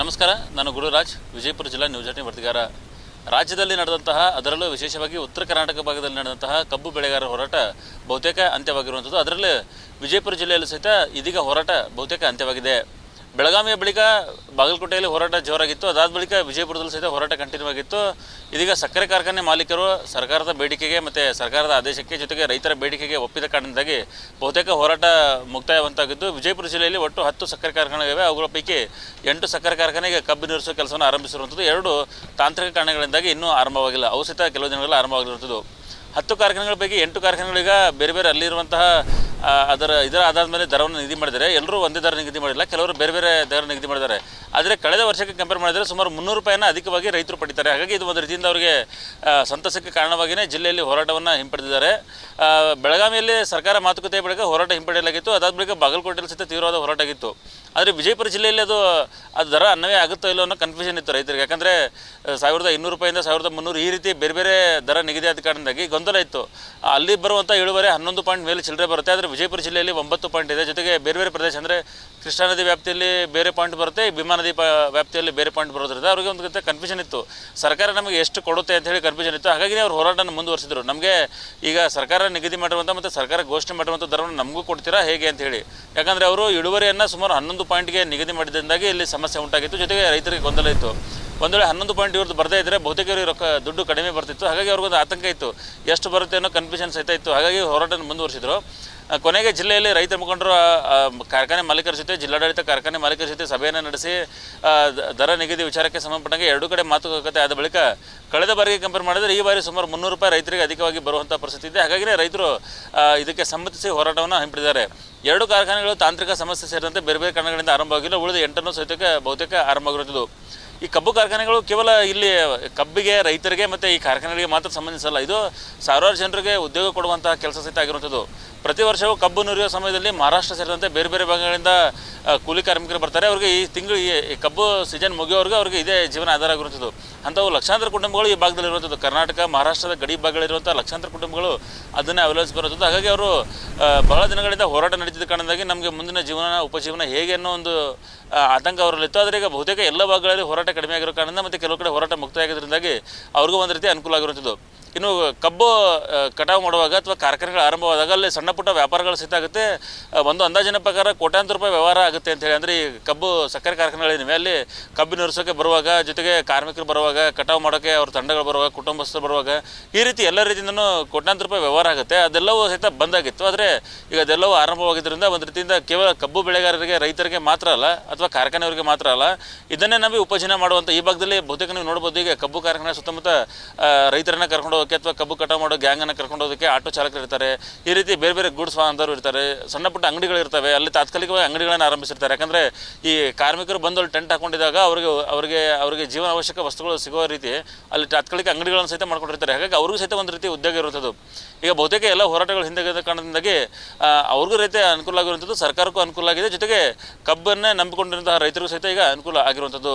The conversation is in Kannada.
ನಮಸ್ಕಾರ, ನಾನು ಗುರುರಾಜ್, ವಿಜಯಪುರ ಜಿಲ್ಲಾ ನ್ಯೂಸ್ ಏಟೀನ್ ವರದಿಗಾರ. ರಾಜ್ಯದಲ್ಲಿ ನಡೆದಂತಹ, ಅದರಲ್ಲೂ ವಿಶೇಷವಾಗಿ ಉತ್ತರ ಕರ್ನಾಟಕ ಭಾಗದಲ್ಲಿ ನಡೆದಂತಹ ಕಬ್ಬು ಬೆಳೆಗಾರರ ಹೋರಾಟ ಬಹುತೇಕ ಅಂತ್ಯವಾಗಿರುವಂಥದ್ದು. ಅದರಲ್ಲೂ ವಿಜಯಪುರ ಜಿಲ್ಲೆಯಲ್ಲಿ ಸಹಿತ ಇದೀಗ ಹೋರಾಟ ಬಹುತೇಕ ಅಂತ್ಯವಾಗಿದೆ. ಬೆಳಗಾವಿಯ ಬಳಿಕ ಬಾಗಲಕೋಟೆಯಲ್ಲಿ ಹೋರಾಟ ಜೋರಾಗಿತ್ತು. ಅದಾದ ಬಳಿಕ ವಿಜಯಪುರದಲ್ಲಿ ಸಹಿತ ಹೋರಾಟ ಕಂಟಿನ್ಯೂ ಆಗಿತ್ತು ಇದೀಗ ಸಕ್ಕರೆ ಕಾರ್ಖಾನೆ ಮಾಲೀಕರು ಸರ್ಕಾರದ ಬೇಡಿಕೆಗೆ ಮತ್ತು ಸರ್ಕಾರದ ಆದೇಶಕ್ಕೆ ಜೊತೆಗೆ ರೈತರ ಬೇಡಿಕೆಗೆ ಒಪ್ಪಿದ ಕಾರಣದಿಂದಾಗಿ ಬಹುತೇಕ ಹೋರಾಟ ಮುಕ್ತಾಯವಂತಾಗಿದ್ದು, ವಿಜಯಪುರ ಜಿಲ್ಲೆಯಲ್ಲಿ ಒಟ್ಟು ಹತ್ತು ಸಕ್ಕರೆ ಕಾರ್ಖಾನೆಗಳಿವೆ. ಅವುಗಳ ಪೈಕಿ ಎಂಟು ಸಕ್ಕರೆ ಕಾರ್ಖಾನೆಗೆ ಕಬ್ಬು ನಿರ್ಸೋ ಕೆಲಸವನ್ನು ಆರಂಭಿಸಿರುವಂಥದ್ದು. ಎರಡು ತಾಂತ್ರಿಕ ಕಾರಣಗಳಿಂದಾಗಿ ಇನ್ನೂ ಆರಂಭವಾಗಿಲ್ಲ. ಅವು ಸಹಿತ ಕೆಲವು ದಿನಗಳಲ್ಲಿ ಆರಂಭವಾಗಿರುವಂಥದ್ದು. ಹತ್ತು ಕಾರ್ಖಾನೆಗಳ ಪೈಕಿ ಎಂಟು ಕಾರ್ಖಾನೆಗಳೀಗ ಬೇರೆ ಬೇರೆ ಅಲ್ಲಿರುವಂತಹ ಅದರ ಇದರ ಆಧಾರದ ಮೇಲೆ ದರವನ್ನು ನಿಗದಿ ಮಾಡಿದರೆ ಎಲ್ಲರೂ ಒಂದೇ ದರ ನಿಗದಿ ಮಾಡಿಲ್ಲ, ಕೆಲವರು ಬೇರೆ ಬೇರೆ ದರ ನಿಗದಿ ಮಾಡಿದ್ದಾರೆ. ಆದರೆ ಕಳೆದ ವರ್ಷಕ್ಕೆ ಕಂಪೇರ್ ಮಾಡಿದರೆ ಸುಮಾರು ಮುನ್ನೂರು ರೂಪಾಯಿನ ಅಧಿಕವಾಗಿ ರೈತರು ಪಡಿತಾರೆ. ಹಾಗಾಗಿ ಇದು ಒಂದು ರೀತಿಯಿಂದ ಅವರಿಗೆ ಸಂತಸಕ್ಕೆ ಕಾರಣವಾಗಿಯೇ ಜಿಲ್ಲೆಯಲ್ಲಿ ಹೋರಾಟವನ್ನು ಹಿಂಪಡೆದಿದ್ದಾರೆ. ಬೆಳಗಾವಿಯಲ್ಲಿ ಸರ್ಕಾರ ಮಾತುಕತೆ ಬಳಿಕ ಹೋರಾಟ ಹಿಂಪಡೆಯಲಾಗಿತ್ತು. ಅದಾದ ಬಳಿಕ ಬಾಗಲಕೋಟೆಯಲ್ಲಿ ಸಹಿತ ತೀವ್ರವಾದ ಹೋರಾಟ ಆಗಿತ್ತು. ಆದರೆ ವಿಜಯಪುರ ಜಿಲ್ಲೆಯಲ್ಲಿ ಅದು ಅದು ದರ ಅನ್ನವೇ ಆಗುತ್ತೋ ಇಲ್ಲೋ ಅನ್ನೋ ಕನ್ಫ್ಯೂಷನ್ ಇತ್ತು ರೈತರಿಗೆ. ಯಾಕಂದರೆ ಸಾವಿರದ ಇನ್ನೂರು ರೂಪಾಯಿಂದ ಸಾವಿರದ ಮುನ್ನೂರು ಈ ರೀತಿ ಬೇರೆ ಬೇರೆ ದರ ನಿಗದಿ ಆದ ಗೊಂದಲ ಇತ್ತು. ಅಲ್ಲಿ ಬರುವಂಥ ಇಳುವರಿ ಹನ್ನೊಂದು ಪಾಯಿಂಟ್ ಮೇಲೆ ಚಿಲ್ಲರೆ ಬರುತ್ತೆ. ಆದರೆ ವಿಜಯಪುರ ಜಿಲ್ಲೆಯಲ್ಲಿ ಒಂಬತ್ತು ಪಾಯಿಂಟ್ ಇದೆ. ಜೊತೆಗೆ ಬೇರೆ ಬೇರೆ ಪ್ರದೇಶ ಅಂದರೆ ಕೃಷ್ಣಾ ನದಿ ವ್ಯಾಪ್ತಿಯಲ್ಲಿ ಬೇರೆ ಪಾಯಿಂಟ್ ಬರುತ್ತೆ ಭೀಮಾ ನದಿ ವ್ಯಾಪ್ತಿಯಲ್ಲಿ ಬೇರೆ ಪಾಯಿಂಟ್ ಬರೋದ್ರಿಂದ ಅವರಿಗೆ ಒಂದು ರೀತಿ ಕನ್ಫ್ಯೂಷನ್ ಇತ್ತು. ಸರ್ಕಾರ ನಮಗೆ ಎಷ್ಟು ಕೊಡುತ್ತೆ ಅಂತ ಹೇಳಿ ಕನ್ಫ್ಯೂಷನ್ ಇತ್ತು. ಹಾಗಾಗಿ ಅವ್ರು ಹೋರಾಟನ ಮುಂದುವರಿಸಿದ್ರು. ನಮಗೆ ಈಗ ಸರ್ಕಾರ ನಿಗದಿ ಮಾಡಿರುವಂಥ ಮತ್ತು ಸರ್ಕಾರ ಘೋಷಣೆ ಮಾಡಿರುವಂಥ ದರವನ್ನು ನಮಗೂ ಕೊಡ್ತೀರಾ ಹೇಗೆ ಅಂತ ಹೇಳಿ. ಯಾಕಂದರೆ ಅವರು ಇಳುವರಿಯನ್ನು ಸುಮಾರು ಹನ್ನೊಂದು ಪಾಯಿಂಟ್ಗೆ ನಿಗದಿ ಮಾಡಿದ್ದರಿಂದಾಗಿ ಇಲ್ಲಿ ಸಮಸ್ಯೆ ಉಂಟಾಗಿತ್ತು. ಜೊತೆಗೆ ರೈತರಿಗೆ ಗೊಂದಲ ಇತ್ತು. ಒಂದು ವೇಳೆ ಹನ್ನೊಂದು ಪಾಯಿಂಟ್ ಇವ್ರದ್ದು ಬರ್ದೇ ಇದ್ದರೆ ಬಹುತೇಕ ಇವ್ರಿಗೆ ರೊಕ್ಕ ದುಡ್ಡು ಕಡಿಮೆ ಬರ್ತಿತ್ತು. ಹಾಗಾಗಿ ಅವ್ರಿಗೊಂದು ಆತಂಕ ಇತ್ತು. ಎಷ್ಟು ಬರುತ್ತೆ ಅನ್ನೋ ಕನ್ಫ್ಯೂಷನ್ ಸಹಿತ ಇತ್ತು. ಹಾಗಾಗಿ ಹೋರಾಟವನ್ನು ಮುಂದುವರಿಸಿದ್ರು. ಕೊನೆಗೆ ಜಿಲ್ಲೆಯಲ್ಲಿ ರೈತ ಮುಖಂಡರು ಕಾರ್ಖಾನೆ ಮಾಲೀಕರ ಜೊತೆ ಜಿಲ್ಲಾಡಳಿತ ಕಾರ್ಖಾನೆ ಮಾಲೀಕರ ಜೊತೆ ಸಭೆಯನ್ನು ನಡೆಸಿ ದರ ನಿಗದಿ ವಿಚಾರಕ್ಕೆ ಸಂಬಂಧಪಟ್ಟಂಗೆ ಎರಡೂ ಕಡೆ ಮಾತುಕತೆ ಆದ ಬಳಿಕ ಕಳೆದ ಬಾರಿಗೆ ಕಂಪೇರ್ ಮಾಡಿದರೆ ಈ ಬಾರಿ ಸುಮಾರು ಮುನ್ನೂರು ರೂಪಾಯಿ ರೈತರಿಗೆ ಅಧಿಕವಾಗಿ ಬರುವಂಥ ಪರಿಸ್ಥಿತಿ ಇದೆ. ಹಾಗಾಗಿನೇ ರೈತರು ಇದಕ್ಕೆ ಸಮ್ಮತಿಸಿ ಹೋರಾಟವನ್ನು ಹಿಂಪಡಿದ್ದಾರೆ ಎರಡು ಕಾರ್ಖಾನೆಗಳು ತಾಂತ್ರಿಕ ಸಮಸ್ಯೆ ಸೇರಿದಂತೆ ಬೇರೆ ಬೇರೆ ಕಾರಣಗಳಿಂದ ಆರಂಭವಾಗಿಲ್ಲ. ಉಳಿದ ಎಂಟನ್ನು ಸಹಿತಕ್ಕೆ ಬಹುತೇಕ ಆರಂಭವಾಗಿರುತ್ತದೆ ಈ ಕಬ್ಬು ಕಾರ್ಖಾನೆಗಳು ಕೇವಲ ಇಲ್ಲಿ ಕಬ್ಬಿಗೆ, ರೈತರಿಗೆ ಮತ್ತು ಈ ಕಾರ್ಖಾನೆಗಳಿಗೆ ಮಾತ್ರ ಸಂಬಂಧಿಸಲ್ಲ. ಇದು ಸಾವಿರಾರು ಜನರಿಗೆ ಉದ್ಯೋಗ ಕೊಡುವಂಥ ಕೆಲಸ ಸಹಿತ ಆಗಿರುವಂಥದ್ದು. ಪ್ರತಿ ವರ್ಷವೂ ಕಬ್ಬು ನುರಿಯುವ ಸಮಯದಲ್ಲಿ ಮಹಾರಾಷ್ಟ್ರ ಸೇರಿದಂತೆ ಬೇರೆ ಬೇರೆ ಭಾಗಗಳಿಂದ ಕೂಲಿ ಕಾರ್ಮಿಕರು ಬರ್ತಾರೆ. ಅವರಿಗೆ ಈ ತಿಂಗಳು ಈ ಕಬ್ಬು ಸೀಸನ್ ಮುಗಿಯೋವರೆಗೂ ಅವರಿಗೆ ಇದೇ ಜೀವನ ಆಧಾರ ಆಗಿರುವಂಥದ್ದು. ಅಂಥವು ಲಕ್ಷಾಂತರ ಕುಟುಂಬಗಳು ಈ ಭಾಗದಲ್ಲಿರುವಂಥದ್ದು ಕರ್ನಾಟಕ, ಮಹಾರಾಷ್ಟ್ರದ ಗಡಿ ಭಾಗಗಳಿರುವಂಥ ಲಕ್ಷಾಂತರ ಕುಟುಂಬಗಳು ಅದನ್ನೇ ಅವಲಂಬಿಸಿರುವಂಥದ್ದು ಹಾಗಾಗಿ ಅವರು ಬಹಳ ದಿನಗಳಿಂದ ಹೋರಾಟ ನಡೀತಿದ್ದ ಕಾರಣದಾಗಿ ನಮಗೆ ಮುಂದಿನ ಜೀವನ ಉಪಜೀವನ ಹೇಗೆ ಅನ್ನೋ ಒಂದು ಆತಂಕ ಅವರಲ್ಲಿತ್ತು. ಆದರೆ ಈಗ ಬಹುತೇಕ ಎಲ್ಲ ಭಾಗಗಳಲ್ಲಿ ಹೋರಾಟ ಕಡಿಮೆ ಆಗಿರೋ ಕಾರಣದಿಂದ ಮತ್ತು ಕೆಲವು ಕಡೆ ಹೋರಾಟ ಮುಕ್ತ ಆಗಿರೋದ್ರಿಂದಾಗಿ ಅವ್ರಿಗೂ ಒಂದು ರೀತಿ ಅನುಕೂಲ ಆಗಿರುವಂಥದ್ದು. ಇನ್ನು ಕಬ್ಬು ಕಟಾವು ಮಾಡುವಾಗ ಅಥವಾ ಕಾರ್ಖಾನೆಗಳು ಆರಂಭವಾದಾಗ ಅಲ್ಲಿ ಸಣ್ಣ ಪುಟ್ಟ ವ್ಯಾಪಾರಗಳು ಸಹಿತ ಆಗುತ್ತೆ. ಒಂದು ಅಂದಾಜಿನ ಪ್ರಕಾರ ಕೋಟ್ಯಾಂತರ ರೂಪಾಯಿ ವ್ಯವಹಾರ ಆಗುತ್ತೆ ಅಂತ ಹೇಳಿ ಅಂದರೆ ಈ ಕಬ್ಬು ಸಕ್ಕರೆ ಕಾರ್ಖಾನೆಗಳಿವೆ ಅಲ್ಲಿ ಕಬ್ಬಿನ ನಿರ್ಸೋಕೆ ಬರುವಾಗ, ಜೊತೆಗೆ ಕಾರ್ಮಿಕರು ಬರುವಾಗ, ಕಟಾವು ಮಾಡೋಕ್ಕೆ ಅವ್ರ ತಂಡಗಳು ಬರುವಾಗ, ಕುಟುಂಬಸ್ಥರು ಬರುವಾಗ ಈ ರೀತಿ ಎಲ್ಲ ರೀತಿಯಿಂದನೂ ಕೋಟ್ಯಾಂತರ ರೂಪಾಯಿ ವ್ಯವಹಾರ ಆಗುತ್ತೆ. ಅದೆಲ್ಲವೂ ಸಹಿತ ಬಂದಾಗಿತ್ತು ಆದರೆ ಈಗ ಅದೆಲ್ಲವೂ ಆರಂಭವಾಗಿದ್ದರಿಂದ ಒಂದು ರೀತಿಯಿಂದ ಕೇವಲ ಕಬ್ಬು ಬೆಳೆಗಾರರಿಗೆ, ರೈತರಿಗೆ ಮಾತ್ರ ಅಲ್ಲ, ಅಥವಾ ಕಾರ್ಖಾನೆಯವರಿಗೆ ಮಾತ್ರ ಅಲ್ಲ, ಇದನ್ನೇ ನಂಬಿ ಉಪಜೀವನ ಮಾಡುವಂಥ ಈ ಭಾಗದಲ್ಲಿ ಬಹುತೇಕ ನೀವು ನೋಡ್ಬೋದು. ಈಗ ಕಬ್ಬು ಕಾರ್ಖಾನೆ ಸುತ್ತಮುತ್ತ ರೈತರನ್ನ ಕರ್ಕೊಂಡು ಹೋಗೋಕ್ಕೆ ಅಥವಾ ಕಬ್ಬು ಕಟಾವು ಮಾಡೋ ಗ್ಯಾಂಗನ್ನು ಕರ್ಕೊಂಡು ಹೋಗೋಕ್ಕೆ ಆಟೋ ಚಾಲಕರು ಇರ್ತಾರೆ. ಈ ರೀತಿ ಬೇರೆ ಬೇರೆ ಗೂಡ್ಸ್ ವಾಹನದವರು ಇರ್ತಾರೆ. ಸಣ್ಣ ಪುಟ್ಟ ಅಂಗಡಿಗಳು ಇರ್ತವೆ. ಅಲ್ಲಿ ತಾತ್ಕಾಲಿಕವಾಗಿ ಅಂಗಡಿಗಳನ್ನು ಆರಂಭಿಸಿರ್ತಾರೆ. ಯಾಕಂದರೆ ಈ ಕಾರ್ಮಿಕರು ಬಂದು ಅಲ್ಲಿ ಟೆಂಟ್ ಹಾಕೊಂಡಿದ್ದಾಗ ಅವರಿಗೆ ಅವರಿಗೆ ಅವರಿಗೆ ಜೀವನ ಅವಶ್ಯಕ ವಸ್ತುಗಳು ಸಿಗೋ ರೀತಿ ಅಲ್ಲಿ ತಾತ್ಕಾಲಿಕ ಅಂಗಡಿಗಳನ್ನು ಸಹಿತ ಮಾಡ್ಕೊಂಡಿರ್ತಾರೆ. ಹಾಗಾಗಿ ಅವ್ರಿಗೂ ಸಹಿತ ಒಂದು ರೀತಿ ಉದ್ಯೋಗ ಇರುವಂಥದ್ದು. ಈಗ ಬಹುತೇಕ ಎಲ್ಲ ಹೋರಾಟಗಳು ಹಿಂದೆ ಕಾರಣದಿಂದಾಗಿ ಅವ್ರಿಗೂ ರೀತಿ ಅನುಕೂಲ ಆಗಿರುವಂಥದ್ದು, ಸರ್ಕಾರಕ್ಕೂ ಅನುಕೂಲ ಆಗಿದೆ. ಜೊತೆಗೆ ಕಬ್ಬನ್ನೇ ನಂಬಿಕೊಂಡಿರುವಂತಹ ರೈತರಿಗೂ ಸಹಿತ ಈಗ ಅನುಕೂಲ ಆಗಿರುವಂಥದ್ದು.